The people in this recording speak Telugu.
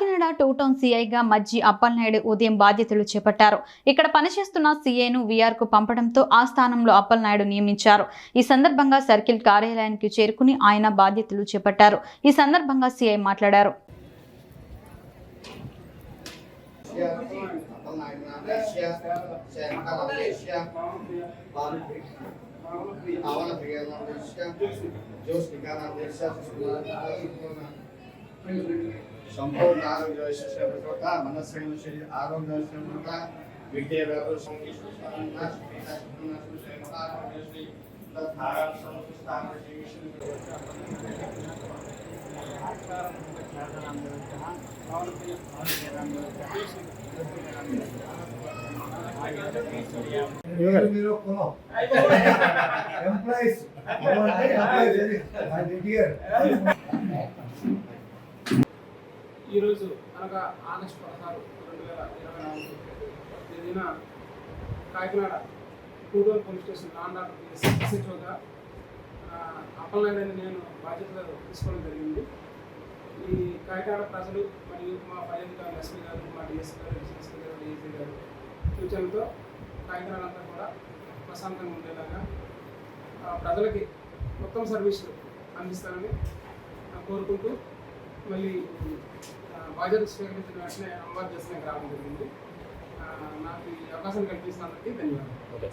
కాకినాడ టూ టౌన్ సీఐగా మజ్జి అప్పలనాయుడు ఉదయం బాధ్యతలు చేపట్టారు. ఇక్కడ పనిచేస్తున్న సీఐను వీఆర్కు పంపడంతో ఆ స్థానంలో అప్పలనాయుడు నియమించారు. ఈ సందర్భంగా సర్కిల్ కార్యాలయానికి చేరుకుని ఆయన బాధ్యతలు చేపట్టారు. ఈ సందర్భంగా సీఐ మాట్లాడారు. సంపూర్ణ ఆరోగ్య విశేషత మనస్సు శరీర ఆరోగ్య విశేషత విద్య వ్యవసాయం మీరు కొను ఎంప్లాయీస్ ఈరోజు అనగా ఆగస్టు పదహారు రెండు వేల ఇరవై నాలుగు తేదీన కాకినాడ కూడూరు పోలీస్ స్టేషన్ లాండ్ ఎస్హెచ్ఓగా నేను బాధ్యతలు తీసుకోవడం జరిగింది. ఈ కాకినాడ ప్రజలు మరియు మా పై అధికారులు ఎస్పీ గారు మా డిఎస్పీ గారు ఎస్పీ గారు డిఎస్పీ గారు సూచనలతో కాకినాడ అంతా కూడా ప్రశాంతంగా ఉండేలాగా ప్రజలకి ఉత్తమ సర్వీసులు అందిస్తానని కోరుకుంటూ మళ్ళీ ఆ, బాధ్యత స్వీకరించిన వెంటనే అమలు చేసిన గ్రామం జరిగింది. నాకు ఈ అవకాశం కల్పిస్తున్నందుకు ధన్యవాదాలు.